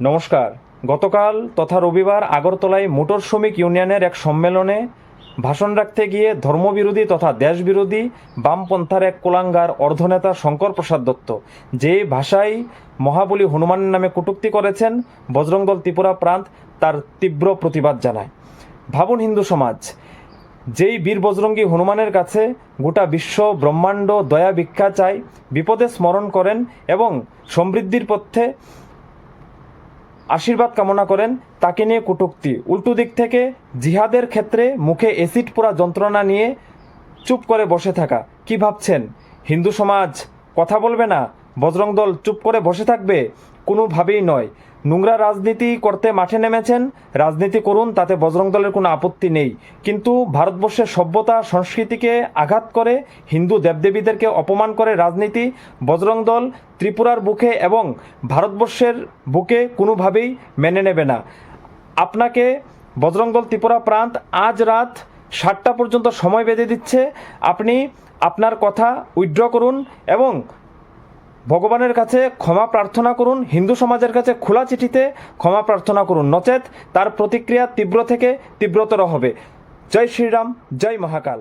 নমস্কার। গতকাল তথা রবিবার আগরতলায় মোটর শ্রমিক ইউনিয়নের এক সম্মেলনে ভাষণ রাখতে গিয়ে ধর্মবিরোধী তথা দেশবিরোধী বামপন্থার এক কুলাঙ্গার অর্ধনেতা শঙ্কর প্রসাদ দত্ত, যে ভাষায় মহাবলী হনুমানের নামে কটূক্তি করেছেন বজরংদল ত্রিপুরা প্রান্ত, তার তীব্র প্রতিবাদ জানায়। ভাবুন হিন্দু সমাজ, যেই বীর বজরঙ্গী হনুমানের কাছে গোটা বিশ্ব ব্রহ্মাণ্ড দয়া ভিক্ষা চায়, বিপদে স্মরণ করেন এবং সমৃদ্ধির পথে আশীর্বাদ কামনা করেন, তাকে নিয়ে কটুক্তি। উল্টো দিক থেকে জিহাদের ক্ষেত্রে মুখে অ্যাসিড পোড়া যন্ত্রণা নিয়ে চুপ করে বসে থাকা। কি ভাবছেন? হিন্দু সমাজ কথা বলবে না? বজরং দল চুপ করে বসে থাকবে? কোনোভাবেই নয়। নোংরা রাজনীতি করতে মাঠে নেমেছেন। রাজনীতি করুন, তাতে বজরং দলের কোনো আপত্তি নেই। কিন্তু ভারতবর্ষের সভ্যতা, সংস্কৃতিকে আঘাত করে, হিন্দু দেবদেবীদেরকে অপমান করে রাজনীতি, বজরং দল ত্রিপুরার বুকে এবং ভারতবর্ষের বুকে কোনোভাবেই মেনে নেবে না। আপনাকে বজরং দল ত্রিপুরা প্রান্ত আজ রাত সাতটা পর্যন্ত সময় বেঁধে দিচ্ছে। আপনি আপনার কথা উইথড্র করুন এবং ভগবানের কাছে ক্ষমা প্রার্থনা করুন, হিন্দু সমাজের কাছে খোলা চিঠিতে ক্ষমা প্রার্থনা করুন, নচেত তার প্রতিক্রিয়া তীব্র থেকে তীব্রতর হবে। জয় শ্রীরাম, জয় মহাকাল।